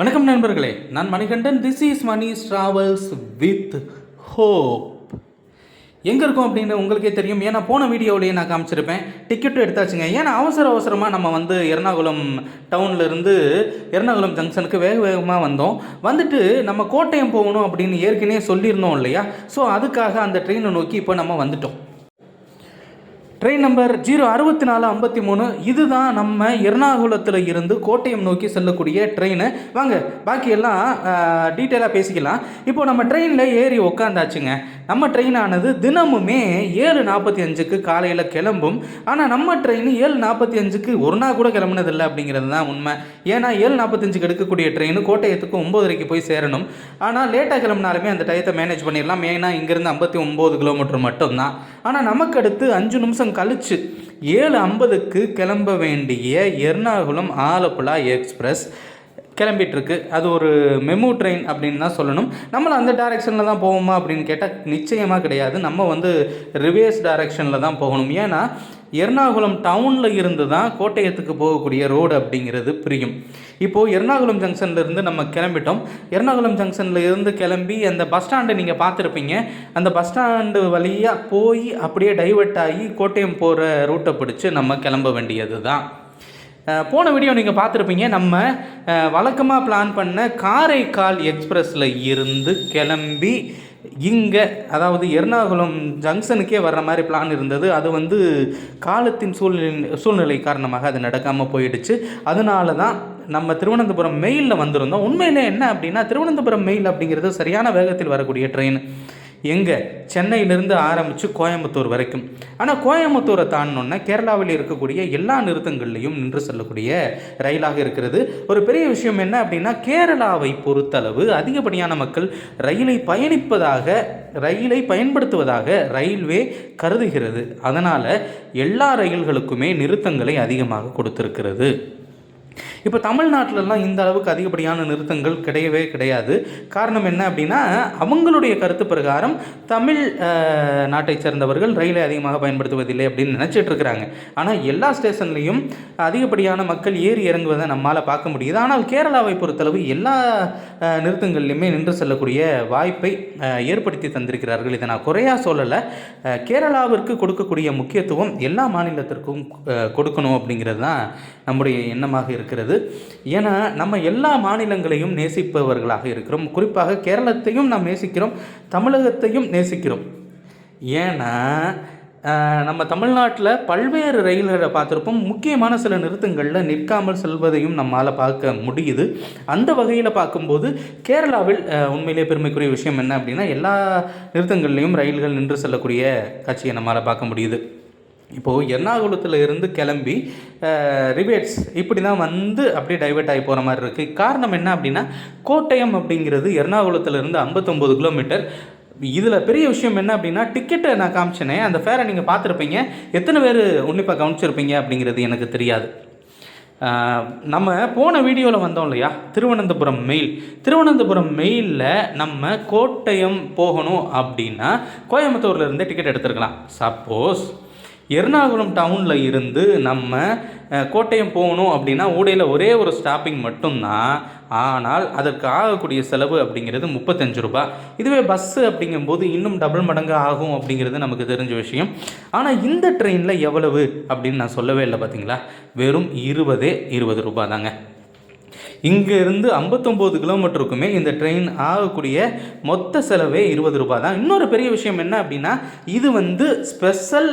வணக்கம் நண்பர்களே. நான் Manikandan. This is Mani travels with hope எங்கே இருக்கோம் அப்படின்னு உங்களுக்கே தெரியும். ஏன்னா போன வீடியோவிலேயே நான் காமிச்சிருப்பேன். டிக்கெட்டும் எடுத்தாச்சுங்க. ஏன்னா அவசர அவசரமாக நம்ம வந்து எர்ணாகுளம் டவுன்லேருந்து எர்ணாகுளம் ஜங்ஷனுக்கு வேக வேகமாக வந்தோம். வந்துட்டு நம்ம கோட்டயம் போகணும் அப்படின்னு ஏற்கனவே சொல்லியிருந்தோம் இல்லையா? ஸோ அதுக்காக அந்த ட்ரெயினை நோக்கி இப்போ நம்ம வந்துட்டோம். ட்ரெயின் நம்பர் ஜீரோ அறுபத்தி நாலு ஐம்பத்தி மூணு இதுதான் நம்ம எர்ணாகுளத்தில் இருந்து கோட்டயம் நோக்கி செல்லக்கூடிய ட்ரெயின் வாங்க பாக்கியெல்லாம் டீட்டெயிலாக பேசிக்கலாம். இப்போ நம்ம ட்ரெயினில் ஏறி உக்காந்தாச்சுங்க. நம்ம ட்ரெயினானது தினமுமே ஏழு நாற்பத்தி அஞ்சுக்கு காலையில் கிளம்பும். ஆனால் நம்ம ட்ரெயின் ஏழு நாற்பத்தி அஞ்சுக்கு ஒரு நாள் கூட கிளம்புனதில்லை அப்படிங்கிறது தான் உண்மை. ஏன்னா ஏழு நாற்பத்தஞ்சுக்கு எடுக்கக்கூடிய ட்ரெயின் கோட்டயத்துக்கு ஒம்போதரைக்கு போய் சேரணும். ஆனால் லேட்டாக கிளம்புனாலுமே அந்த டயத்தை மேனேஜ் பண்ணிடலாம். ஏன்னா இங்கேருந்து ஐம்பத்தி ஒம்பது கிலோமீட்டர் மட்டும்தான். ஆனால் நமக்கு அடுத்து அஞ்சு நிமிஷம் கழிச்சு ஏழு ஐம்பதுக்கு கிளம்ப வேண்டிய எர்ணாகுளம் ஆலப்புழா எக்ஸ்பிரஸ் கிளம்பிட்டுருக்கு. அது ஒரு மெமு ட்ரெயின் அப்படின்னு தான் சொல்லணும். நம்மளை அந்த டைரெக்ஷனில் தான் போவோமா அப்படின்னு கேட்டால் நிச்சயமாக கிடையாது. நம்ம வந்து ரிவேர்ஸ் டைரெக்ஷனில் தான் போகணும். ஏன்னா எர்ணாகுளம் டவுனில் இருந்து தான் கோட்டயத்துக்கு போகக்கூடிய ரோடு அப்படிங்கிறது பிரியும். இப்போது எர்ணாகுளம் ஜங்ஷன்லேருந்து நம்ம கிளம்பிட்டோம். எர்ணாகுளம் ஜங்ஷனில் இருந்து கிளம்பி அந்த பஸ் ஸ்டாண்டை நீங்கள் பார்த்துருப்பீங்க. அந்த பஸ் ஸ்டாண்டு வழியாக போய் அப்படியே டைவர்ட் ஆகி கோட்டயம் போகிற ரூட்டை பிடிச்சி நம்ம கிளம்ப வேண்டியது தான் போன வீடியோ நீங்கள் பார்த்துருப்பீங்க. நம்ம வழக்கமாக பிளான் பண்ண காரைக்கால் எக்ஸ்பிரஸில் இருந்து கிளம்பி இங்கே அதாவது எர்ணாகுளம் ஜங்ஷனுக்கே வர்ற மாதிரி பிளான் இருந்தது. அது வந்து காலத்தின் சூழ்நிலை சூழ்நிலை காரணமாக அது நடக்காமல் போயிடுச்சு. அதனால தான் நம்ம திருவனந்தபுரம் மெயிலில் வந்திருந்தோம். உண்மையிலே என்ன அப்படின்னா திருவனந்தபுரம் மெயில் அப்படிங்கிறது சரியான வேகத்தில் வரக்கூடிய ட்ரெயின் எங்கே? சென்னையிலிருந்து ஆரம்பித்து கோயம்புத்தூர் வரைக்கும். ஆனால் கோயம்புத்தூரை தாண்டினோன்னா கேரளாவில் இருக்கக்கூடிய எல்லா நிறுத்தங்கள்லையும் நின்று செல்லக்கூடிய ரயிலாக இருக்கிறது. ஒரு பெரிய விஷயம் என்ன அப்படின்னா கேரளாவை பொறுத்தளவு அதிகப்படியான மக்கள் ரயிலை பயணிப்பதாக ரயிலை பயன்படுத்துவதாக ரயில்வே கருதுகிறது. அதனால் எல்லா ரயில்களுக்குமே நிறுத்தங்களை அதிகமாக கொடுத்திருக்கிறது. இப்போ தமிழ்நாட்டிலலாம் இந்த அளவுக்கு அதிகப்படியான நிறுத்தங்கள் கிடையவே கிடையாது. காரணம் என்ன அப்படின்னா அவங்களுடைய கருத்து பிரகாரம் தமிழ் நாட்டை சேர்ந்தவர்கள் ரயிலை அதிகமாக பயன்படுத்துவதில்லை அப்படின்னு நினச்சிட்டு இருக்கிறாங்க. ஆனால் எல்லா ஸ்டேஷன்லேயும் அதிகப்படியான மக்கள் ஏறி இறங்குவதை நம்மளால் பார்க்க முடியுது. ஆனால் கேரளாவை பொறுத்தளவு எல்லா நிறுத்தங்கள்லையுமே நின்று செல்லக்கூடிய வாய்ப்பை ஏற்படுத்தி தந்திருக்கிறார்கள். இதை நான் குறையாக சொல்லலை. கேரளாவிற்கு கொடுக்கக்கூடிய முக்கியத்துவம் எல்லா மாநிலத்திற்கும் கொடுக்கணும் அப்படிங்கிறது தான் நம்முடைய எண்ணமாக இருக்கிறது. ஏன்னா நம்ம எல்லா மாநிலங்களையும் நேசிப்பவர்களாக இருக்கிறோம். குறிப்பாக கேரளத்தையும் நாம் நேசிக்கிறோம். தமிழகத்தையும் நேசிக்கிறோம். ஏன்னா நம்ம தமிழ்நாட்டில் பல்வேறு ரயில்களை பார்த்துருப்போம். முக்கியமான சில நிறுத்தங்களில் நிற்காமல் செல்வதையும் நம்மால் பார்க்க முடியுது. அந்த வகையில் பார்க்கும்போது கேரளாவில் உண்மையிலே பெருமைக்குரிய விஷயம் என்ன அப்படின்னா எல்லா நிறுத்தங்கள்லையும் ரயில்கள் நின்று செல்லக்கூடிய காட்சியை நம்மால் பார்க்க முடியுது. இப்போது எர்ணாகுளத்தில் இருந்து கிளம்பி ரிவேட்ஸ் இப்படி தான் வந்து அப்படியே டைவெர்ட் ஆகி போகிற மாதிரி இருக்குது காரணம் என்ன அப்படின்னா கோட்டயம் அப்படிங்கிறது எர்ணாகுளத்தில் இருந்து ஐம்பத்தொம்போது கிலோமீட்டர் இதில் பெரிய விஷயம் என்ன அப்படின்னா டிக்கெட்டை நான் காமிச்சேனே அந்த ஃபேரை நீங்கள் பார்த்துருப்பீங்க. எத்தனை பேர் உன்னிப்பாக கவனிச்சிருப்பீங்க அப்படிங்கிறது எனக்கு தெரியாது. நம்ம போன வீடியோவில் வந்தோம் இல்லையா? திருவனந்தபுரம் மெயில் திருவனந்தபுரம் மெயிலில் நம்ம கோட்டயம் போகணும் அப்படின்னா கோயம்புத்தூர்லேருந்தே டிக்கெட் எடுத்துருக்கலாம். சப்போஸ் எர்ணாகுளம் டவுனில் இருந்து நம்ம கோட்டயம் போகணும் அப்படின்னா ஊடையில் ஒரே ஒரு ஸ்டாப்பிங் மட்டும்தான். ஆனால் அதற்கு ஆகக்கூடிய செலவு அப்படிங்கிறது முப்பத்தஞ்சு ரூபாய் இதுவே பஸ்ஸு அப்படிங்கும்போது இன்னும் டபுள் மடங்கு ஆகும் அப்படிங்கிறது நமக்கு தெரிஞ்ச விஷயம். ஆனால் இந்த ட்ரெயினில் எவ்வளவு அப்படின்னு நான் சொல்லவே இல்லை பார்த்தீங்களா வெறும் இருபதே இருபது ரூபா தாங்க. இங்கேருந்து ஐம்பத்தொம்போது கிலோமீட்டருக்குமே இந்த ட்ரெயின் ஆகக்கூடிய மொத்த செலவே இருபது ரூபாய் தான். இன்னொரு பெரிய விஷயம் என்ன அப்படின்னா இது வந்து ஸ்பெஷல்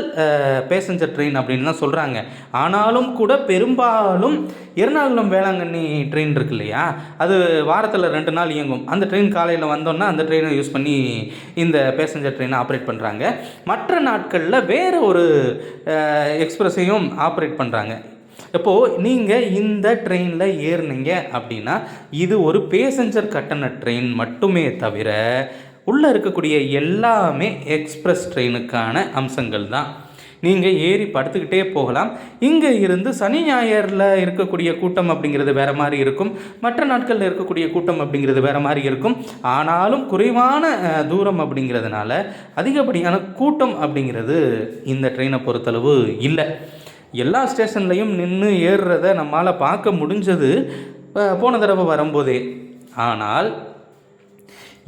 பேசஞ்சர் ட்ரெயின் அப்படின்னு தான் சொல்கிறாங்க ஆனாலும் கூட பெரும்பாலும் எர்ணாகுளம் வேளாங்கண்ணி ட்ரெயின் இருக்கு இல்லையா? அது வாரத்தில் ரெண்டு நாள் இயங்கும். அந்த ட்ரெயின் காலையில் வந்தோன்னா அந்த ட்ரெயினை யூஸ் பண்ணி இந்த பேசஞ்சர் ட்ரெயினை ஆப்ரேட் பண்ணுறாங்க மற்ற நாட்களில் வேறு ஒரு எக்ஸ்பிரஸையும் ஆப்ரேட் பண்ணுறாங்க இப்போது நீங்கள் இந்த ட்ரெயினில் ஏறுனீங்க அப்படின்னா இது ஒரு பேசஞ்சர் கட்டண ட்ரெயின் மட்டுமே தவிர உள்ளே இருக்கக்கூடிய எல்லாமே எக்ஸ்ப்ரெஸ் ட்ரெயினுக்கான அம்சங்கள் தான். நீங்கள் ஏறி படுத்துக்கிட்டே போகலாம். இங்கே இருந்து சனி ஞாயிறில் இருக்கக்கூடிய கூட்டம் அப்படிங்கிறது வேறு மாதிரி இருக்கும். மற்ற நாட்களில் இருக்கக்கூடிய கூட்டம் அப்படிங்கிறது வேறு மாதிரி இருக்கும். ஆனாலும் குறைவான தூரம் அப்படிங்கிறதுனால அதிகப்படியான கூட்டம் அப்படிங்கிறது இந்த ட்ரெயினை பொறுத்தளவு இல்லை. எல்லா ஸ்டேஷன்லையும் நின்று ஏறுறத நம்மால் பார்க்க முடிஞ்சது போன தடவை வரும்போதே. ஆனால்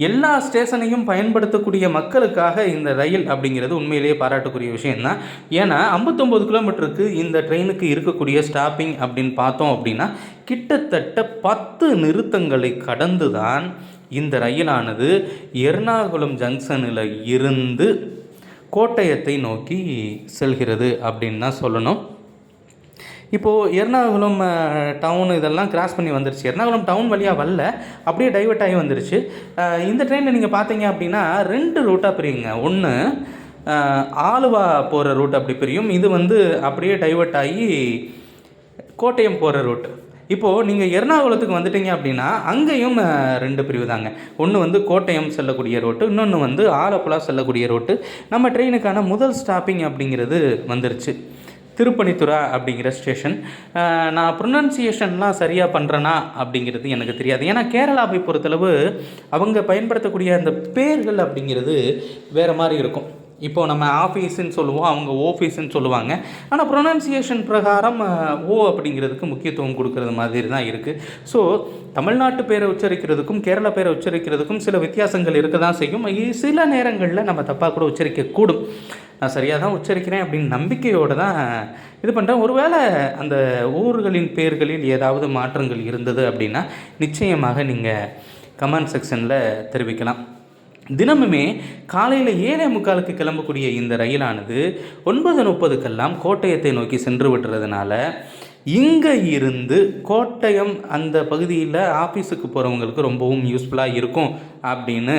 எல்லா ஸ்டேஷனையும் பயன்படுத்தக்கூடிய மக்களுக்காக இந்த ரயில் அப்படிங்கிறது உண்மையிலேயே பாராட்டக்கூடிய விஷயம்தான். ஏன்னா ஐம்பத்தொம்போது கிலோமீட்டருக்கு இந்த ட்ரெயினுக்கு இருக்கக்கூடிய ஸ்டாப்பிங் அப்படின்னு பார்த்தோம் அப்படின்னா கிட்டத்தட்ட பத்து நிறுத்தங்களை கடந்து தான் இந்த ரயிலானது எர்ணாகுளம் ஜங்ஷனில் இருந்து கோட்டயத்தை நோக்கி செல்கிறது அப்படின்னு தான் சொல்லணும். இப்போது எர்ணாகுளம் டவுன் இதெல்லாம் கிராஸ் பண்ணி வந்துருச்சு. எர்ணாகுளம் டவுன் வழியாக வரல அப்படியே டைவர்ட் ஆகி வந்துருச்சு. இந்த ட்ரெயினை நீங்கள் பார்த்தீங்க அப்படின்னா ரெண்டு ரூட்டாக பிரியுங்க. ஒன்று ஆலுவா போகிற ரூட் அப்படி பிரியும். இது வந்து அப்படியே டைவர்ட் ஆகி கோட்டயம் போகிற ரூட் இப்போது நீங்கள் எர்ணாகுளத்துக்கு வந்துட்டீங்க அப்படின்னா அங்கேயும் ரெண்டு பிரிவு தாங்க. ஒன்று வந்து கோட்டயம் செல்லக்கூடிய ரோட்டு இன்னொன்று வந்து ஆலப்புழா செல்லக்கூடிய ரோட்டு நம்ம ட்ரெயினுக்கான முதல் ஸ்டாப்பிங் அப்படிங்கிறது வந்துருச்சு. திருப்பணித்துறா அப்படிங்கிற ஸ்டேஷன் நான் ப்ரொனன்சியேஷன்லாம் சரியாக பண்ணுறேனா அப்படிங்கிறது எனக்கு தெரியாது. ஏன்னா கேரளாவை பொறுத்தளவு அவங்க பயன்படுத்தக்கூடிய அந்த பேர்கள் அப்படிங்கிறது வேறு மாதிரி இருக்கும். இப்போ நம்ம ஆஃபீஸுன்னு சொல்லுவோம் அவங்க ஓஃபீஸுன்னு சொல்லுவாங்க. ஆனால் ப்ரொனன்சியேஷன் பிரகாரம் ஓ அப்படிங்கிறதுக்கு முக்கியத்துவம் கொடுக்கறது மாதிரி தான் இருக்குது ஸோ தமிழ்நாட்டு பேரை உச்சரிக்கிறதுக்கும் கேரளா பேரை உச்சரிக்கிறதுக்கும் சில வித்தியாசங்கள் இருக்க தான் செய்யும் சில நேரங்களில் நம்ம தப்பாக கூட உச்சரிக்கக்கூடும். நான் சரியாக தான் உச்சரிக்கிறேன் அப்படின்னு நம்பிக்கையோடு தான் இது பண்ணுறேன் ஒருவேளை அந்த ஊர்களின் பேர்களில் ஏதாவது மாற்றங்கள் இருந்தது அப்படின்னா நிச்சயமாக நீங்கள் கமெண்ட் செக்ஷனில் தெரிவிக்கலாம். தினமுமே காலையில் ஏழே முக்காலுக்கு கிளம்பக்கூடிய இந்த ரயிலானது ஒன்பது முப்பதுக்கெல்லாம் கோட்டயத்தை நோக்கி சென்று விட்டுறதுனால இங்கே இருந்து கோட்டயம் அந்த பகுதியில் ஆஃபீஸுக்கு போகிறவங்களுக்கு ரொம்பவும் யூஸ்ஃபுல்லாக இருக்கும் அப்படின்னு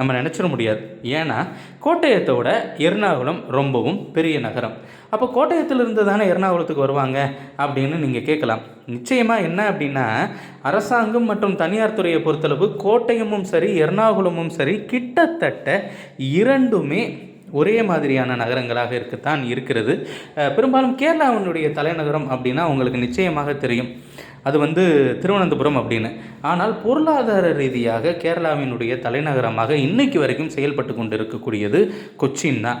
நம்ம நினச்சிட முடியாது. ஏன்னா கோட்டயத்தோட எர்ணாகுளம் ரொம்பவும் பெரிய நகரம். அப்போ கோட்டயத்திலிருந்து தானே எர்ணாகுளத்துக்கு வருவாங்க? அப்படின்னு நீங்கள் கேட்கலாம். நிச்சயமாக என்ன அப்படின்னா அரசாங்கம் மற்றும் தனியார் துறையை பொறுத்தளவு கோட்டயமும் சரி எர்ணாகுளமும் சரி கிட்டத்தட்ட இரண்டுமே ஒரே மாதிரியான நகரங்களாக இருக்கத்தான் இருக்கிறது. பெரும்பாலும் கேரளாவினுடைய தலைநகரம் அப்படின்னா உங்களுக்கு நிச்சயமாக தெரியும். அது வந்து திருவனந்தபுரம் அப்படின்னு. ஆனால் பொருளாதார ரீதியாக கேரளாவினுடைய தலைநகரமாக இன்னைக்கு வரைக்கும் செயல்பட்டு கொண்டு இருக்கக்கூடியது கொச்சின் தான்.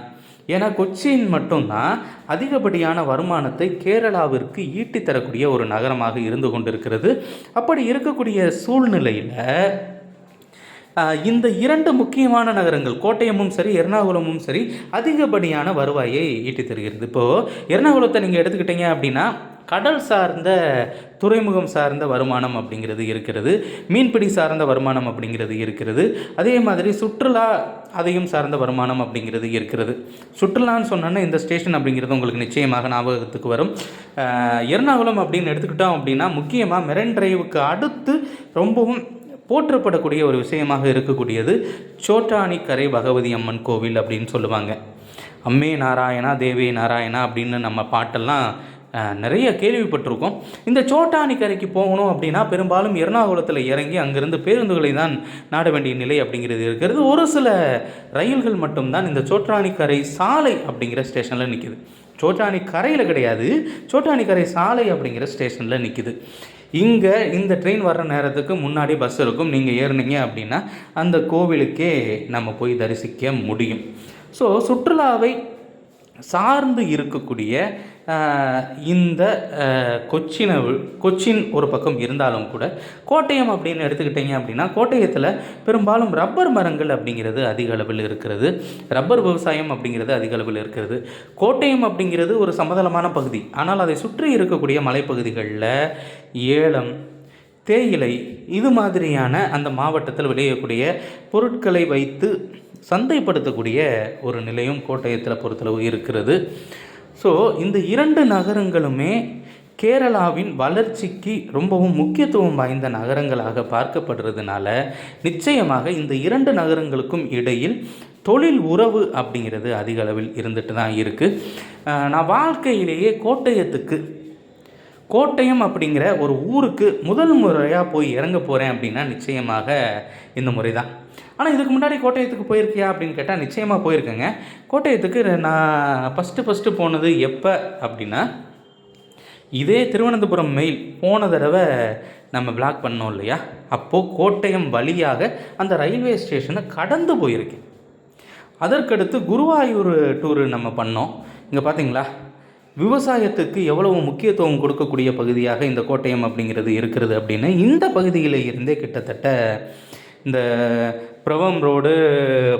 ஏன்னா கொச்சின் மட்டும்தான் அதிகப்படியான வருமானத்தை கேரளாவிற்கு ஈட்டி தரக்கூடிய ஒரு நகரமாக இருந்து கொண்டிருக்கிறது. அப்படி இருக்கக்கூடிய சூழ்நிலையில் இந்த இரண்டு முக்கியமான நகரங்கள் கோட்டயமும் சரி எர்ணாகுளமும் சரி அதிகப்படியான வருவாயை ஈட்டி தருகிறது. இப்போது எர்ணாகுளத்தை நீங்கள் எடுத்துக்கிட்டீங்க அப்படின்னா கடல் சார்ந்த துறைமுகம் சார்ந்த வருமானம் அப்படிங்கிறது இருக்கிறது. மீன்பிடி சார்ந்த வருமானம் அப்படிங்கிறது இருக்கிறது. அதே மாதிரி சுற்றுலா அதையும் சார்ந்த வருமானம் அப்படிங்கிறது இருக்கிறது. சுற்றுலான்னு சொன்னோன்னா இந்த ஸ்டேஷன் அப்படிங்கிறது உங்களுக்கு நிச்சயமாக ஞாபகத்துக்கு வரும். எர்ணாகுளம் அப்படின்னு எடுத்துக்கிட்டோம் அப்படின்னா முக்கியமாக மெரன் டிரைவுக்கு அடுத்து ரொம்பவும் போற்றப்படக்கூடிய ஒரு விஷயமாக இருக்கக்கூடியது சோட்டானி கரை பகவதி அம்மன் கோவில் அப்படின்னு சொல்லுவாங்க. அம்மே நாராயணா தேவி நாராயணா அப்படின்னு நம்ம பாட்டெல்லாம் நிறைய கேள்விப்பட்டிருக்கோம். இந்த சோட்டானி கரைக்கு போகணும் அப்படின்னா பெரும்பாலும் எர்ணாகுளத்தில் இறங்கி அங்கிருந்து பேருந்துகளை தான் நாட வேண்டிய நிலை அப்படிங்கிறது இருக்கிறது. ஒரு சில ரயில்கள் மட்டும்தான் இந்த சோட்டானி கரை சாலை அப்படிங்கிற ஸ்டேஷனில் நிற்கிது சோட்டானி கரையில் கிடையாது. சோட்டானி கரை சாலை அப்படிங்கிற ஸ்டேஷனில் நிற்கிது இங்கே இந்த ட்ரெயின் வர்ற நேரத்துக்கு முன்னாடி பஸ் இருக்கும். நீங்கள் ஏறுனீங்க அப்படின்னா அந்த கோவிலுக்கே நம்ம போய் தரிசிக்க முடியும். ஸோ சுற்றுலாவை சார்ந்து இருக்கக்கூடிய இந்த கொச்சின கொச்சினை கொச்சின் ஒரு பக்கம் இருந்தாலும் கூட கோட்டயம் அப்படின்னு எடுத்துக்கிட்டீங்க அப்படின்னா கோட்டயத்தில் பெரும்பாலும் ரப்பர் மரங்கள் அப்படிங்கிறது அதிக அளவில் இருக்கிறது. ரப்பர் விவசாயம் அப்படிங்கிறது அதிக அளவில் இருக்கிறது. கோட்டயம் அப்படிங்கிறது ஒரு சமதளமான பகுதி. ஆனால் அதை சுற்றி இருக்கக்கூடிய மலைப்பகுதிகளில் ஏலம் தேயிலை இது மாதிரியான அந்த மாவட்டத்தில் விளையக்கூடிய பொருட்களை வைத்து சந்தைப்படுத்தக்கூடிய ஒரு நிலையும் கோட்டயத்தில் பொறுத்தளவு இருக்கிறது. ஸோ இந்த இரண்டு நகரங்களுமே கேரளாவின் வளர்ச்சிக்கு ரொம்பவும் முக்கியத்துவம் வாய்ந்த நகரங்களாக பார்க்கப்படுறதுனால நிச்சயமாக இந்த இரண்டு நகரங்களுக்கும் இடையில் தொழில் உறவு அப்படிங்கிறது அதிக அளவில் இருந்துட்டு தான் இருக்குது நான் வாழ்க்கையிலேயே கோட்டயத்துக்கு கோட்டயம் அப்படிங்கிற ஒரு ஊருக்கு முதல் முறையாக போய் இறங்க போகிறேன் அப்படின்னா நிச்சயமாக இந்த முறை தான் ஆனால் இதுக்கு முன்னாடி கோட்டயத்துக்கு போயிருக்கியா அப்படின்னு கேட்டால் நிச்சயமாக போயிருக்கேங்க. கோட்டயத்துக்கு நான் ஃபஸ்ட்டு ஃபஸ்ட்டு போனது எப்போ அப்படின்னா இதே திருவனந்தபுரம் மெயில் போன தடவை நம்ம பிளாக் பண்ணோம் இல்லையா? அப்போது கோட்டயம் வழியாக அந்த ரயில்வே ஸ்டேஷனை கடந்து போயிருக்கேன். அதற்கடுத்து குருவாயூர் டூரு நம்ம பண்ணோம். இங்கே பார்த்தீங்களா விவசாயத்துக்கு எவ்வளவு முக்கியத்துவம் கொடுக்கக்கூடிய பகுதியாக இந்த கோட்டயம் அப்படிங்கிறது இருக்கிறது அப்படின்னு இந்த பகுதியில் இருந்தே கிட்டத்தட்ட இந்த பிரவம் ரோடு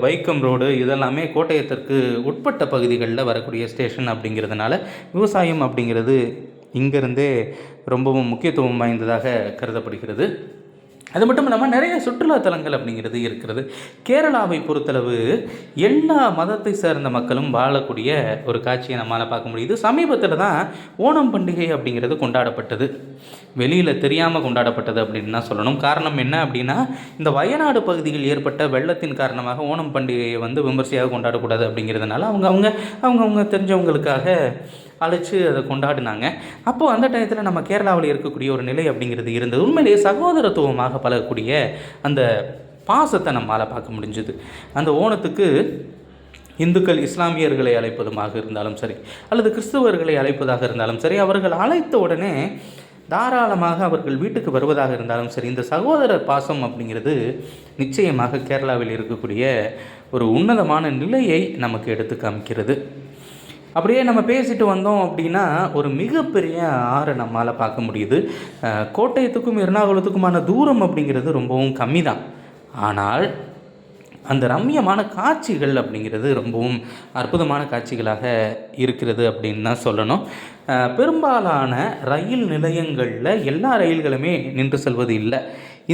வைக்கம் ரோடு இதெல்லாமே கோட்டயத்திற்கு உட்பட்ட பகுதிகளில் வரக்கூடிய ஸ்டேஷன் அப்படிங்கிறதுனால விவசாயம் அப்படிங்கிறது இங்கேருந்தே ரொம்பவும் முக்கியத்துவம் வாய்ந்ததாக கருதப்படுகிறது. அது மட்டும் இல்லாமல் நிறைய சுற்றுலாத்தலங்கள் அப்படிங்கிறது இருக்கிறது. கேரளாவை பொறுத்தளவு எல்லா மதத்தை சேர்ந்த மக்களும் வாழக்கூடிய ஒரு காட்சியை நம்மளால் பார்க்க முடியுது. சமீபத்தில் தான் ஓணம் பண்டிகை அப்படிங்கிறது கொண்டாடப்பட்டது. வெளியில் தெரியாமல் கொண்டாடப்பட்டது அப்படின்னு தான் சொல்லணும். காரணம் என்ன அப்படின்னா இந்த வயநாடு பகுதியில் ஏற்பட்ட வெள்ளத்தின் காரணமாக ஓணம் பண்டிகையை வந்து விமர்சையாக கொண்டாடக்கூடாது அப்படிங்கிறதுனால அவங்க அவங்க அவங்கவுங்க தெரிஞ்சவங்களுக்காக அழைச்சி அதை கொண்டாடினாங்க. அப்போது அந்த டயத்தில் நம்ம கேரளாவில் இருக்கக்கூடிய ஒரு நிலை அப்படிங்கிறது இருந்தது. உண்மையிலேயே சகோதரத்துவமாக பழகக்கூடிய அந்த பாசத்தை நம்மளால் பார்க்க முடிஞ்சுது. அந்த ஓணத்துக்கு இந்துக்கள் இஸ்லாமியர்களை அழைப்பதுமாக இருந்தாலும் சரி அல்லது கிறிஸ்தவர்களை அழைப்பதாக இருந்தாலும் சரி அவர்கள் அழைத்த உடனே தாராளமாக அவர்கள் வீட்டுக்கு வருவதாக இருந்தாலும் சரி இந்த சகோதர பாசம் அப்படிங்கிறது நிச்சயமாக கேரளாவில் இருக்கக்கூடிய ஒரு உன்னதமான நிலையை நமக்கு எடுத்து காமிக்கிறது. அப்படியே நம்ம பேசிட்டு வந்தோம் அப்படின்னா ஒரு மிகப்பெரிய ஆறை நம்மளால் பார்க்க முடியுது. கோட்டயத்துக்கும் எர்ணாகுளத்துக்குமான தூரம் அப்படிங்கிறது ரொம்பவும் கம்மி தான் ஆனால் அந்த ரம்மியமான காட்சிகள் அப்படிங்கிறது ரொம்பவும் அற்புதமான காட்சிகளாக இருக்கிறது அப்படின்னு தான் சொல்லணும். பெரும்பாலான ரயில் நிலையங்களில் எல்லா ரயில்களுமே நின்று செல்வது இல்லை.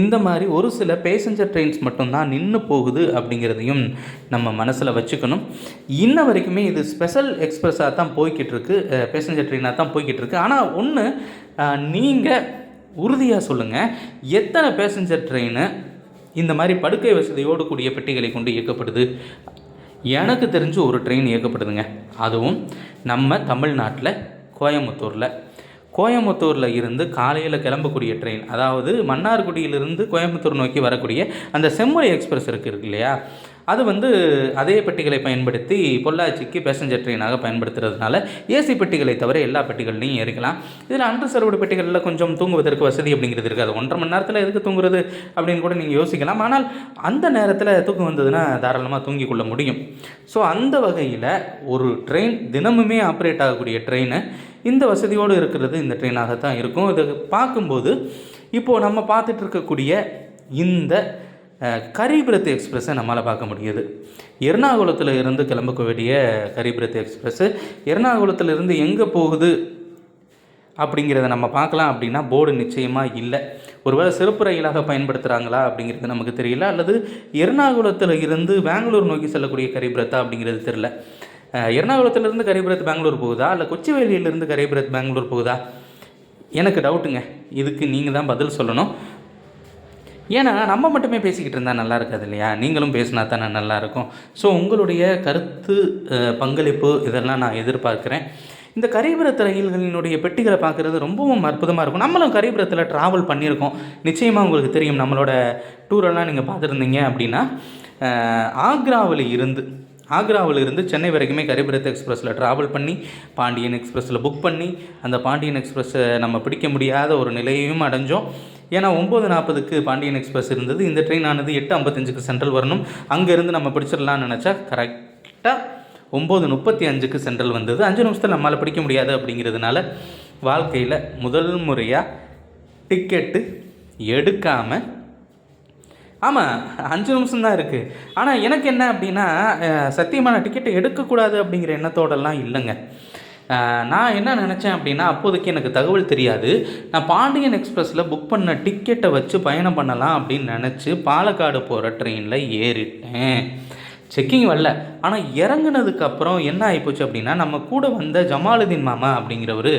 இந்த மாதிரி ஒரு சில பேசஞ்சர் ட்ரெயின்ஸ் மட்டும்தான் நின்று போகுது அப்படிங்கிறதையும் நம்ம மனசில் வச்சுக்கணும். இன்ன வரைக்குமே இது ஸ்பெஷல் எக்ஸ்பிரஸாக தான் போய்கிட்டு இருக்கு பேசஞ்சர் ட்ரெயினாக தான் போய்கிட்டு இருக்கு ஆனால் ஒன்று நீங்கள் உறுதியாக சொல்லுங்கள் எத்தனை பேசஞ்சர் ட்ரெயின் இந்த மாதிரி படுக்கை வசதியோடு கூடிய பெட்டிகளை கொண்டு இயக்கப்படுது? எனக்கு தெரிஞ்சு ஒரு ட்ரெயின் இயக்கப்படுதுங்க. அதுவும் நம்ம தமிழ்நாட்டில் கோயம்புத்தூரில் கோயம்புத்தூரில் இருந்து காலையில் கிளம்பக்கூடிய ட்ரெயின் அதாவது மன்னார்குடியிலிருந்து கோயம்புத்தூர் நோக்கி வரக்கூடிய அந்த செம்மொழி எக்ஸ்பிரஸ் இருக்குது இல்லையா? அது வந்து அதே பெட்டிகளை பயன்படுத்தி பொள்ளாச்சிக்கு பேசஞ்சர் ட்ரெயினாக பயன்படுத்துறதுனால ஏசி பெட்டிகளை தவிர எல்லா பெட்டிகள்லையும் ஏறிக்கலாம். இதில் அன்ரிசர்வ்டு பெட்டிகளில் கொஞ்சம் தூங்குவதற்கு வசதி அப்படிங்கிறது இருக்காது ஒன்றரை மணி நேரத்தில் எதுக்கு தூங்குறது அப்படின்னு கூட நீங்கள் யோசிக்கலாம். ஆனால் அந்த நேரத்தில் தூக்கம் வந்ததுன்னா தாராளமாக தூங்கிக் கொள்ள முடியும். ஸோ அந்த வகையில் ஒரு ட்ரெயின் தினமுமே ஆப்ரேட் ஆகக்கூடிய ட்ரெயினை இந்த வசதியோடு இருக்கிறது இந்த ட்ரெயினாக தான் இருக்கும். இது பார்க்கும்போது இப்போது நம்ம பார்த்துட்டு இருக்கக்கூடிய இந்த அஹ், கரிபிரத் எக்ஸ்பிரஸை நம்மளால் பார்க்க முடியுது. எர்ணாகுளத்தில் இருந்து கிளம்பக்க வேண்டிய கரிபிரத் எக்ஸ்பிரஸ்ஸு எர்ணாகுளத்தில் இருந்து எங்கே போகுது அப்படிங்கிறத நம்ம பார்க்கலாம் அப்படின்னா போர்டு நிச்சயமாக இல்லை. ஒருவேளை சிறப்பு ரயிலாக பயன்படுத்துகிறாங்களா அப்படிங்கிறது நமக்கு தெரியல அல்லது எர்ணாகுளத்தில் இருந்து பெங்களூர் நோக்கி செல்லக்கூடிய கரிபிரத்தா அப்படிங்கிறது தெரியல. எர்ணாகுளத்திலிருந்து கரிபிரத் பெங்களூர் போகுதா? இல்லை கொச்சிவேலியிலிருந்து கரிபிரத் பெங்களூர் போகுதா? எனக்கு டவுட்டுங்க. இதுக்கு நீங்கள் தான் பதில் சொல்லணும். ஏன்னா நம்ம மட்டுமே பேசிக்கிட்டு இருந்தால் நல்லா இருக்காது இல்லையா? நீங்களும் பேசினா தானே நல்லாயிருக்கும் ஸோ உங்களுடைய கருத்து பங்களிப்பு இதெல்லாம் நான் எதிர்பார்க்குறேன். இந்த கரிபுரத்து ரயில்களினுடைய பெட்டிகளை பார்க்குறது ரொம்பவும் அற்புதமாக இருக்கும். நம்மளும் கரிபுரத்தில் ட்ராவல் பண்ணியிருக்கோம். நிச்சயமாக உங்களுக்கு தெரியும். நம்மளோட டூரெல்லாம் நீங்கள் பார்த்துருந்தீங்க அப்படின்னா ஆக்ராவில் இருந்து ஆக்ராவில் இருந்து சென்னை வரைக்குமே கரிபுரத் எக்ஸ்பிரஸில் ட்ராவல் பண்ணி பாண்டியன் எக்ஸ்பிரஸில் புக் பண்ணி அந்த பாண்டியன் எக்ஸ்பிரஸை நம்ம பிடிக்க முடியாத ஒரு நிலையையும் அடைஞ்சோம். ஏன்னா ஒம்பது நாற்பதுக்கு பாண்டியன் எக்ஸ்பிரஸ் இருந்தது. இந்த ட்ரெயின் ஆனது எட்டு ஐம்பத்தஞ்சுக்கு சென்ட்ரல் வரணும். அங்கேருந்து நம்ம பிடிச்சிடலான்னு நினச்சா கரெக்டாக ஒம்பது முப்பத்தி அஞ்சுக்கு சென்ட்ரல் வந்தது. அஞ்சு நிமிஷத்தில் நம்மளால் பிடிக்க முடியாது அப்படிங்கிறதுனால வாழ்க்கையில் முதல் முறையாக டிக்கெட்டு எடுக்காமல் ஆமாம் அஞ்சு நிமிஷம் தான் இருக்குது ஆனால் எனக்கு என்ன அப்படின்னா சத்தியமான டிக்கெட்டை எடுக்கக்கூடாது அப்படிங்கிற எண்ணத்தோடலாம் இல்லைங்க. நான் என்ன நினச்சேன் அப்படின்னா அப்போதைக்கு எனக்கு தகவல் தெரியாது. நான் பாண்டியன் எக்ஸ்பிரஸில் புக் பண்ண டிக்கெட்டை வச்சு பயணம் பண்ணலாம் அப்படின்னு நினச்சி பாலக்காடு போகிற ட்ரெயினில் ஏறிட்டேன். செக்கிங் வரல. ஆனால் இறங்கினதுக்கப்புறம் என்ன ஆகிப்போச்சு அப்படின்னா நம்ம கூட வந்த ஜமாலுதீன் மாமா அப்படிங்கிறவர்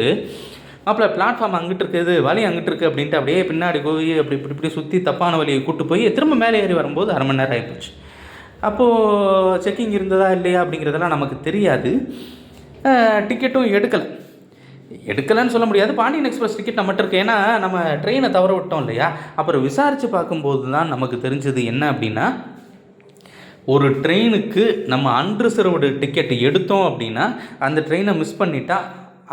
மாப்பிள்ள பிளாட்ஃபார்ம் அங்கிட்டு இருக்குது வழி அங்கிட்டு இருக்குது அப்படின்ட்டு அப்படியே பின்னாடி போய் அப்படி இப்படி இப்படி சுற்றி தப்பான வழியை கூட்டு போய் திரும்ப மேலே ஏறி வரும்போது அரை மணி நேரம் ஆகிப்போச்சு அப்போது செக்கிங் இருந்ததா இல்லையா அப்படிங்கிறதெல்லாம் நமக்கு தெரியாது. டிக்கெட்டும் எடுக்கலை. எடுக்கலைன்னு சொல்ல முடியாது. பாண்டியன் எக்ஸ்பிரஸ் டிக்கெட் நம்மகிட்ட இருக்கு. ஏன்னா நம்ம ட்ரெயினை தவற விட்டோம் இல்லையா? அப்புறம் விசாரித்து பார்க்கும்போது தான் நமக்கு தெரிஞ்சது என்ன அப்படின்னா ஒரு ட்ரெயினுக்கு நம்ம அன்ரிசர்வ்டு டிக்கெட் எடுத்தோம் அப்படின்னா அந்த ட்ரெயினை மிஸ் பண்ணிட்டா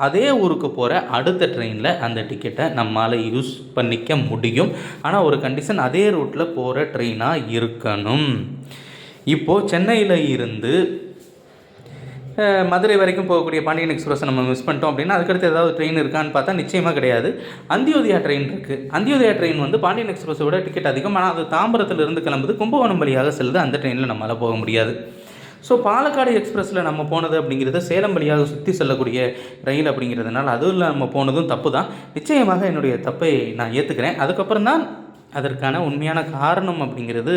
அதே ஊருக்கு போகிற அடுத்த ட்ரெயினில் அந்த டிக்கெட்டை நம்மளால் யூஸ் பண்ணிக்க முடியும். ஆனால் ஒரு கண்டிஷன் அதே ரூட்டில் போகிற ட்ரெயினாக இருக்கணும். இப்போது சென்னையில் இருந்து மதுரை வரைக்கும் போகக்கூடிய பாண்டியன் எக்ஸ்பிரஸை நம்ம மிஸ் பண்ணிட்டோம் அப்படின்னா அதுக்கடுத்து ஏதாவது ட்ரெயின் இருக்கான்னு பார்த்தா நிச்சயமாக கிடையாது. அந்தியோதயா ட்ரெயின் இருக்குது அந்தியோதயா ட்ரெயின் வந்து பாண்டியன் எக்ஸ்பிரஸோட டிக்கெட் அதிகம். ஆனால் அது தாம்பரத்தில் இருந்து கிளம்புது. கும்பகோணம் வழியாக செல்லுது. அந்த ட்ரெயினில் நம்மளால் போக முடியாது. ஸோ பாலக்காடு எக்ஸ்பிரஸில் நம்ம போனது அப்படிங்கிறது சேலம் வழியாக சுற்றி செல்லக்கூடிய ரயில் அப்படிங்கிறதுனால அதுவும் நம்ம போனதும் தப்பு தான் நிச்சயமாக என்னுடைய தப்பை நான் ஏற்றுக்கிறேன் அதுக்கப்புறம் தான் அதற்கான உண்மையான காரணம் அப்படிங்கிறது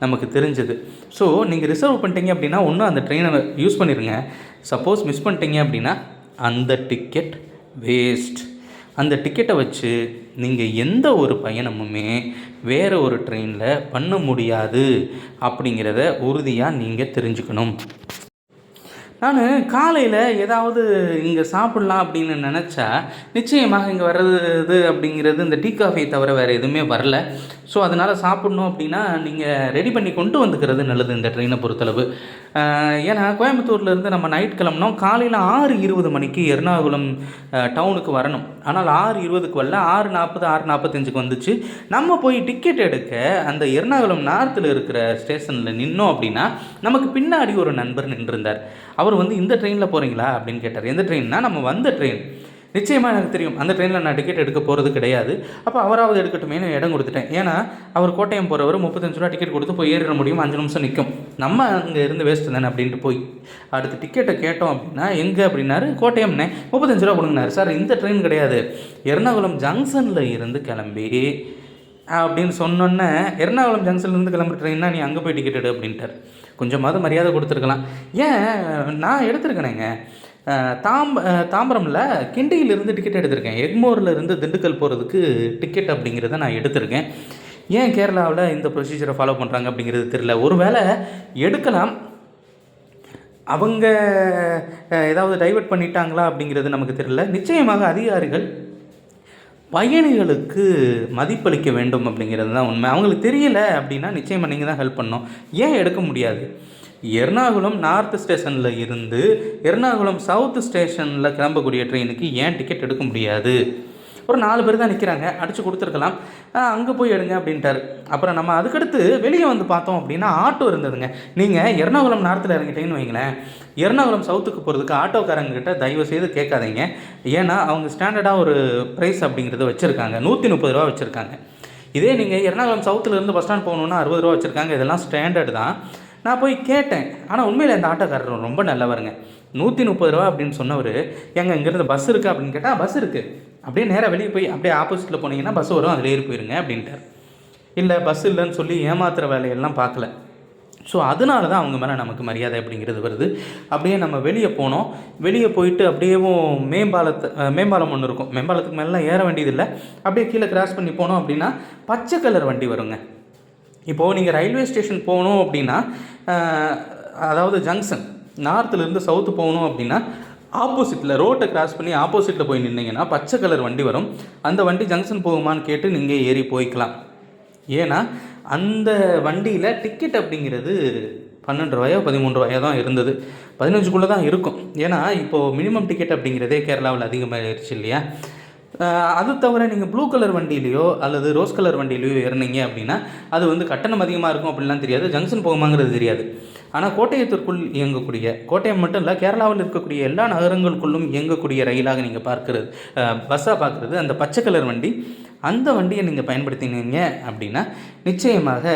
நமக்கு தெரிஞ்சது. ஸோ நீங்கள் ரிசர்வ் பண்ணிட்டீங்க அப்படின்னா ஒன்றும் அந்த ட்ரெயினை யூஸ் பண்ணிடுங்க சப்போஸ் மிஸ் பண்ணிட்டீங்க அப்படின்னா அந்த டிக்கெட் வேஸ்ட் அந்த டிக்கெட்டை வச்சு நீங்கள் எந்த ஒரு பயணமுமே வேறு ஒரு ட்ரெயினில் பண்ண முடியாது அப்படிங்கிறத உறுதியாக நீங்கள் தெரிஞ்சுக்கணும். நான் காலையில் ஏதாவது இங்கே சாப்பிட்லாம் அப்படின்னு நினச்சா நிச்சயமாக இங்கே வர்றது அப்படிங்கிறது இந்த டீ காஃபி தவிர வேறு எதுவுமே வரல. ஸோ அதனால் சாப்பிட்ணும் அப்படின்னா நீங்கள் ரெடி பண்ணி கொண்டு வந்துக்கிறது நல்லது இந்த ட்ரெயினை பொறுத்தளவு. ஏன்னா கோயம்புத்தூர்லேருந்து நம்ம நைட் கிளம்புனோம். காலையில் ஆறு இருபது மணிக்கு எர்ணாகுளம் டவுனுக்கு வரணும். ஆனால் ஆறு இருபதுக்கு வரல. ஆறு நாற்பது ஆறு நாற்பத்தஞ்சுக்கு வந்துச்சு. நம்ம போய் டிக்கெட் எடுக்க அந்த எர்ணாகுளம் நார்த்தில் இருக்கிற ஸ்டேஷனில் நின்னோம் அப்படின்னா நமக்கு பின்னாடி ஒரு நண்பர் நின்றிருந்தார். அவர் வந்து இந்த ட்ரெயினில் போகிறீங்களா அப்படின்னு கேட்டார். எந்த ட்ரெயின்னா நம்ம வந்த ட்ரெயின் நிச்சயமாக எனக்கு தெரியும். அந்த ட்ரெயினில் நான் டிக்கெட் எடுக்க போகிறது கிடையாது. அப்போ அவராவது எடுக்கட்டுமே. இடம் கொடுத்துட்டேன். ஏன்னா அவர் கோட்டயம் போகிறவர் முப்பத்தஞ்சு ரூபா டிக்கெட் கொடுத்து போய் ஏறிட முடியும். அஞ்சு நிமிஷம் நிற்கும் நம்ம அங்கே இருந்து வேஸ்ட் தானே அப்படின்ட்டு போய். அடுத்து டிக்கெட்டை கேட்டோம் அப்படின்னா எங்கே? அப்படின்னாரு. கோட்டயம்னே முப்பத்தஞ்சு ரூபா கொடுங்கனாரு சார் இந்த ட்ரெயின் கிடையாது. எர்ணாகுளம் ஜங்ஷனில் இருந்து கிளம்பி அப்படின்னு சொன்னோன்னே எர்ணாகுளம் ஜங்ஷன்லேருந்து கிளம்புற ட்ரெயின்னா நீ அங்கே போய் டிக்கெட் எடு அப்படின்ட்டார். கொஞ்சமாவது மரியாதை கொடுத்துருக்கலாம். ஏன்? நான் எடுத்திருக்கேனேங்க. தாம்ப தாம்பரமில் கிண்டியிலிருந்து டிக்கெட் எடுத்திருக்கேன். எக்மோரில் இருந்து திண்டுக்கல் போகிறதுக்கு டிக்கெட் அப்படிங்கிறத நான் எடுத்திருக்கேன். ஏன் கேரளாவில் இந்த ப்ரொசீஜரை ஃபாலோ பண்ணுறாங்க அப்படிங்கிறது தெரியல. ஒருவேளை எடுக்கலாம். அவங்க ஏதாவது டைவர்ட் பண்ணிட்டாங்களா அப்படிங்கிறது நமக்கு தெரியல. நிச்சயமாக அதிகாரிகள் பயணிகளுக்கு மதிப்பளிக்க வேண்டும் அப்படிங்கிறது தான் உண்மை. அவங்களுக்கு தெரியல அப்படின்னா நிச்சயமாக நீங்கள் தான் ஹெல்ப் பண்ணோம் ஏன் எடுக்க முடியாது? எர்ணாகுளம் நார்த் ஸ்டேஷனில் இருந்து எர்ணாகுளம் சவுத் ஸ்டேஷனில் கிளம்பக்கூடிய ட்ரெயினுக்கு ஏன் டிக்கெட் எடுக்க முடியாது? ஒரு நாலு பேர் தான் நிற்கிறாங்க அடித்து கொடுத்துருக்கலாம். அங்கே போய் எடுங்க அப்படின்ட்டாரு. அப்புறம் நம்ம அதுக்கடுத்து வெளியே வந்து பார்த்தோம் அப்படின்னா ஆட்டோ இருந்ததுங்க. நீங்கள் எர்ணாகுளம் நேரத்தில் இறங்கிட்டீங்கன்னு வைங்களேன். எர்ணாகுளம் சவுத்துக்கு போகிறதுக்கு ஆட்டோக்காரங்கக்கிட்ட தயவு செய்து கேட்காதீங்க. ஏன்னா அவங்க ஸ்டாண்டர்டாக ஒரு ப்ரைஸ் அப்படிங்கிறத வச்சுருக்காங்க. நூற்றி முப்பது ரூபா வச்சுருக்காங்க. இதே நீங்கள் எர்ணாகுளம் சவுத்துலேருந்து பஸ் ஸ்டாண்ட் போகணுன்னா அறுபது ரூபா வச்சுருக்காங்க. இதெல்லாம் ஸ்டாண்டர்ட் தான். நான் போய் கேட்டேன். ஆனால் உண்மையில் இந்த ஆட்டோக்காரர் ரொம்ப நல்லவருங்க. நூற்றி முப்பது ரூபா அப்படின்னு சொன்னவர் எங்கள் இங்கேருந்து பஸ் இருக்குது அப்படின்னு கேட்டால் பஸ் இருக்குது அப்படியே நேராக வெளியே போய் அப்படியே ஆப்போசிட்டில் போனீங்கன்னா பஸ் வரும் அதில் ஏறி போயிருங்க அப்படின்ட்டார். இல்லை பஸ் இல்லைன்னு சொல்லி ஏமாத்துற வேலையெல்லாம் பார்க்கல ஸோ அதனால தான் அவங்க மேலே நமக்கு மரியாதை அப்படிங்கிறது வருது. அப்படியே நம்ம வெளியே போனோம். வெளியே போயிட்டு அப்படியேவும் மேம்பாலத்தை மேம்பாலம் ஒன்று இருக்கும். மேம்பாலத்துக்கு மேலாம் ஏற வேண்டியதில்லை. அப்படியே கீழே கிராஸ் பண்ணி போனோம் அப்படின்னா பச்சை கலர் வண்டி வருங்க. இப்போது நீங்கள் ரயில்வே ஸ்டேஷன் போகணும் அப்படின்னா அதாவது ஜங்ஷன் நார்த்துலேருந்து சவுத்து போகணும் அப்படின்னா ஆப்போசிட்டில் ரோட்டை கிராஸ் பண்ணி ஆப்போசிட்டில் போய் நின்னீங்கன்னா பச்சை கலர் வண்டி வரும். அந்த வண்டி ஜங்ஷன் போகுமான்னு கேட்டு நீங்கள் ஏறி போய்க்கலாம். ஏன்னா அந்த வண்டியில் டிக்கெட் அப்படிங்கிறது பன்னெண்டு ரூபாயோ பதிமூன்று ரூபாயோ தான் இருந்தது. பதினஞ்சுக்குள்ளே தான் இருக்கும். ஏன்னா இப்போது மினிமம் டிக்கெட் அப்படிங்கிறதே கேரளாவில் அதிகமாகிடுச்சு இல்லையா? அது தவிர நீங்கள் ப்ளூ கலர் வண்டியிலையோ அல்லது ரோஸ் கலர் வண்டியிலையோ ஏறினீங்க அப்படின்னா அது வந்து கட்டணம் அதிகமாக இருக்கும் அப்படிலாம் தெரியாது. ஜங்ஷன் போகுமாங்கிறது தெரியாது. ஆனால் கோட்டயத்திற்குள் இயங்கக்கூடிய கோட்டயம் மட்டும் இல்லை கேரளாவில் இருக்கக்கூடிய எல்லா நகரங்களுக்குள்ளும் இயங்கக்கூடிய ரயிலாக நீங்கள் பார்க்கறது பஸ்ஸாக பார்க்குறது அந்த பச்சை கலர் வண்டி அந்த வண்டியை நீங்கள் பயன்படுத்தினீங்க அப்படின்னா நிச்சயமாக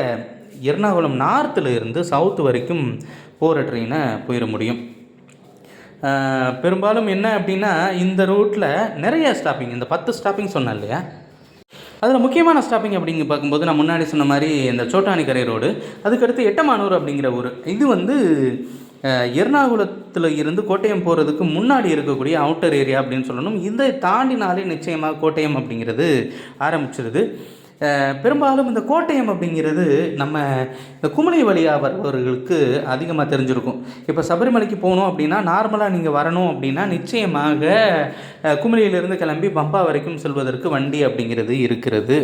எர்ணாகுளம் நார்த்தில் இருந்து சவுத் வரைக்கும் போகிற ட்ரெயினை போயிட முடியும். பெரும்பாலும் என்ன அப்படின்னா இந்த ரூட்டில் நிறைய ஸ்டாப்பிங் இந்த பத்து ஸ்டாப்பிங் சொன்னேன் இல்லையா? அதில் முக்கியமான ஸ்டாப்பிங் அப்படிங்க பார்க்கும்போது நான் முன்னாடி சொன்ன மாதிரி இந்த சோட்டானிக்கரை ரோடு அதுக்கடுத்து எட்டமானூர் அப்படிங்கிற ஊர். இது வந்து எர்ணாகுளத்தில் இருந்து கோட்டயம் போகிறதுக்கு முன்னாடி இருக்கக்கூடிய அவுட்டர் ஏரியா அப்படின்னு சொல்லணும். இதை தாண்டினாலே நிச்சயமாக கோட்டயம் அப்படிங்கிறது ஆரம்பிச்சிருது. பெரும்பாலும் இந்த கோட்டயம் அப்படிங்கிறது நம்ம இந்த குமளி வழியாக வருபவர்களுக்கு அதிகமாக தெரிஞ்சிருக்கும். இப்போ சபரிமலைக்கு போகணும் அப்படின்னா நார்மலாக நீங்கள் வரணும் அப்படின்னா நிச்சயமாக அஹ், குமளியிலிருந்து கிளம்பி பம்பா வரைக்கும் செல்வதற்கு வண்டி அப்படிங்கிறது இருக்கிறது.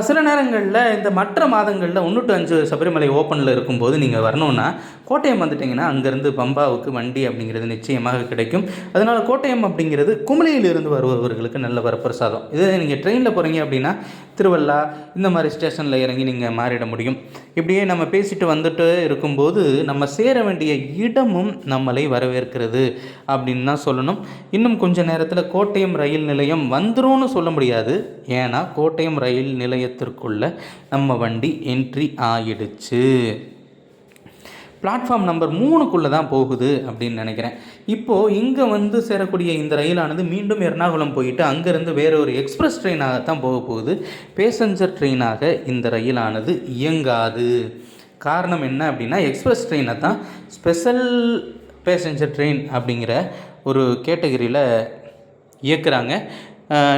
சில நேரங்களில் இந்த மற்ற மாதங்களில் ஒன்று டு அஞ்சு சபரிமலை ஓப்பனில் இருக்கும்போது நீங்கள் வரணுன்னா கோட்டயம் வந்துட்டிங்கன்னா அங்கேருந்து பம்பாவுக்கு வண்டி அப்படிங்கிறது நிச்சயமாக கிடைக்கும். அதனால் கோட்டயம் அப்படிங்கிறது குமளியிலிருந்து வருபவர்களுக்கு நல்ல வரப்பிரசாதம். இதே நீங்கள் ட்ரெயினில் போகிறீங்க அப்படின்னா திருவள்ளா இந்த மாதிரி ஸ்டேஷனில் இறங்கி நீங்கள் மாறிட முடியும். இப்படியே நம்ம பேசிட்டு வந்துட்டு இருக்கும்போது நம்ம சேர வேண்டிய இடமும் நம்மளை வரவேற்கிறது அப்படின்னு தான் சொல்லணும். இன்னும் கொஞ்ச நேரத்தில் கோட்டயம் ரயில் நிலையம் வந்துரும்னு சொல்ல முடியாது. ஏன்னா கோட்டயம் ரயில் நிலையத்திற்குள்ளே நம்ம வண்டி என்ட்ரி ஆகிடுச்சு பிளாட்ஃபார்ம் நம்பர் மூணுக்குள்ளே தான் போகுது அப்படின்னு நினைக்கிறேன். இப்போது இங்கே வந்து சேரக்கூடிய இந்த ரயிலானது மீண்டும் எர்ணாகுளம் போயிட்டு அங்கேருந்து வேற ஒரு எக்ஸ்பிரஸ் ட்ரெயினாகத்தான் போக போகுது. பேசஞ்சர் ட்ரெயினாக இந்த ரயிலானது இயங்காது. காரணம் என்ன அப்படின்னா எக்ஸ்பிரஸ் ட்ரெயினை தான் ஸ்பெஷல் பேசஞ்சர் ட்ரெயின் அப்படிங்கிற ஒரு கேட்டகரியில் இயக்குறாங்க.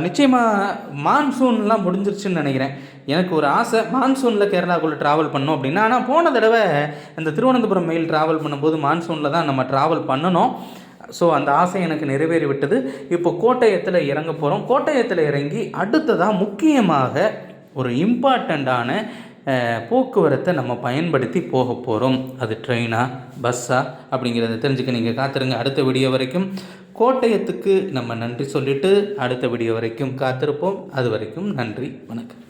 நிச்சயமாக மான்சூன்லாம் முடிஞ்சிருச்சுன்னு நினைக்கிறேன். எனக்கு ஒரு ஆசை மான்சூனில் கேரளாக்குள்ளே ட்ராவல் பண்ணோம் அப்படின்னா ஆனால் போன தடவை அந்த திருவனந்தபுரம் மெயில் ட்ராவல் பண்ணும்போது மான்சூனில் தான் நம்ம ட்ராவல் பண்ணணும். ஸோ அந்த ஆசை எனக்கு நிறைவேறி விட்டது இப்போ கோட்டயத்தில் இறங்க போகிறோம் கோட்டயத்தில் இறங்கி அடுத்ததாக முக்கியமாக ஒரு இம்பார்ட்டண்ட்டான போக்குவரத்தை நம்ம பயன்படுத்தி போக போகிறோம் அது ட்ரெயினா பஸ்ஸா அப்படிங்கிறத தெரிஞ்சுக்க நீங்கள் காத்திருங்க. அடுத்த வீடியோ வரைக்கும் கோட்டயத்துக்கு நம்ம நன்றி சொல்லிவிட்டு அடுத்த வீடியோ வரைக்கும் காத்திருப்போம். அது வரைக்கும் நன்றி வணக்கம்.